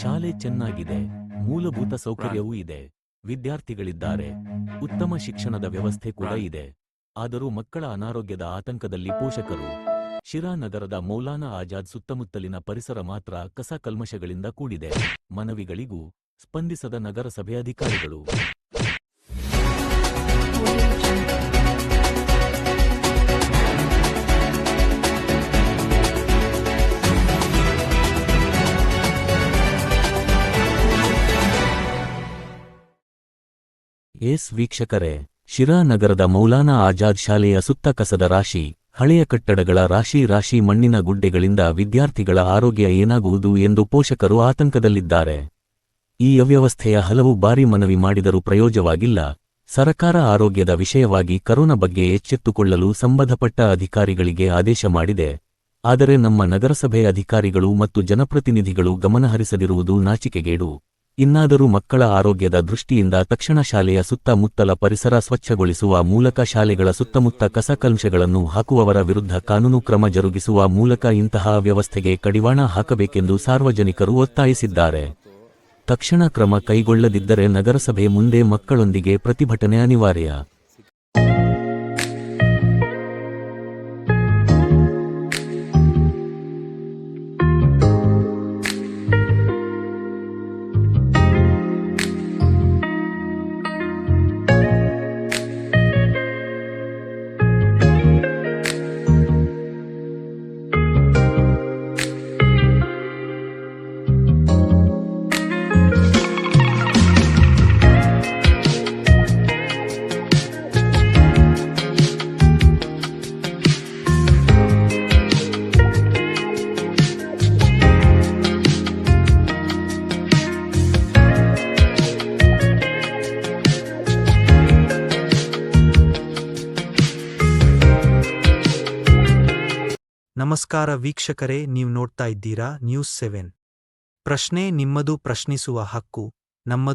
ಶಾಲೆ ಚೆನ್ನಾಗಿದೆ ಮೂಲಭೂತ ಸೌಕರ್ಯವೂ ಇದೆ ವಿದ್ಯಾರ್ಥಿಗಳಿದ್ದಾರೆ ಉತ್ತಮ ಶಿಕ್ಷಣದ ವ್ಯವಸ್ಥೆ ಕೂಡ ಇದೆ. ಆದರೂ ಮಕ್ಕಳ ಅನಾರೋಗ್ಯದ ಆತಂಕದಲ್ಲಿ ಪೋಷಕರು. ಶಿರಾ ನಗರದ ಮೌಲಾನಾ ಆಜಾದ್ ಸುತ್ತಮುತ್ತಲಿನ ಪರಿಸರ ಮಾತ್ರ ಕಸ ಕಲ್ಮಶಗಳಿಂದ ಕೂಡಿದೆ. ಮನವಿಗಳಿಗೂ ಸ್ಪಂದಿಸದ ನಗರಸಭೆ ಅಧಿಕಾರಿಗಳು. ಎಸ್ ವೀಕ್ಷಕರೇ ಶಿರಾ ನಗರದ ಮೌಲಾನಾ ಆಜಾದ್ ಶಾಲೆಯ ಸುತ್ತ ಕಸದ ರಾಶಿ, ಹಳೆಯ ಕಟ್ಟಡಗಳ ರಾಶಿ ರಾಶಿ ಮಣ್ಣಿನ ಗುಡ್ಡೆಗಳಿಂದ ವಿದ್ಯಾರ್ಥಿಗಳ ಆರೋಗ್ಯ ಏನಾಗುವುದು ಎಂದು ಪೋಷಕರು ಆತಂಕದಲ್ಲಿದ್ದಾರೆ. ಈ ಅವ್ಯವಸ್ಥೆಯ ಹಲವು ಬಾರಿ ಮನವಿ ಮಾಡಿದರೂ ಪ್ರಯೋಜವಾಗಿಲ್ಲ ಸರಕಾರ ಆರೋಗ್ಯದ ವಿಷಯವಾಗಿ ಕರೋನಾ ಬಗ್ಗೆ ಎಚ್ಚೆತ್ತುಕೊಳ್ಳಲು ಸಂಬಂಧಪಟ್ಟ ಅಧಿಕಾರಿಗಳಿಗೆ ಆದೇಶ ಮಾಡಿದೆ. ಆದರೆ ನಮ್ಮ ನಗರಸಭೆ ಅಧಿಕಾರಿಗಳು ಮತ್ತು ಜನಪ್ರತಿನಿಧಿಗಳು ಗಮನಹರಿಸದಿರುವುದು ನಾಚಿಕೆಗೇಡು. ಇನ್ನಾದರೂ ಮಕ್ಕಳ ಆರೋಗ್ಯದ ದೃಷ್ಟಿಯಿಂದ ತಕ್ಷಣ ಶಾಲೆಯ ಸುತ್ತಮುತ್ತಲ ಪರಿಸರ ಸ್ವಚ್ಛಗೊಳಿಸುವ ಮೂಲಕ ಶಾಲೆಗಳ ಸುತ್ತಮುತ್ತ ಕಸಕಲ್ಮಶಗಳನ್ನು ಹಾಕುವವರ ವಿರುದ್ಧ ಕಾನೂನು ಕ್ರಮ ಜರುಗಿಸುವ ಮೂಲಕ ಇಂತಹ ವ್ಯವಸ್ಥೆಗೆ ಕಡಿವಾಣ ಹಾಕಬೇಕೆಂದು ಸಾರ್ವಜನಿಕರು ಒತ್ತಾಯಿಸಿದ್ದಾರೆ. ತಕ್ಷಣ ಕ್ರಮ ಕೈಗೊಳ್ಳದಿದ್ದರೆ ನಗರಸಭೆ ಮುಂದೆ ಮಕ್ಕಳೊಂದಿಗೆ ಪ್ರತಿಭಟನೆ ಅನಿವಾರ್ಯ. ನಮಸ್ಕಾರ ವೀಕ್ಷಕರೇ ನೀವು ನೋಡ್ತಾ ಇದ್ದೀರಾ ನ್ಯೂಸ್ ಸೆವೆನ್ ಪ್ರಶ್ನೆ ನಿಮ್ಮದು ಪ್ರಶ್ನಿಸುವ ಹಕ್ಕು ನಮ್ಮದು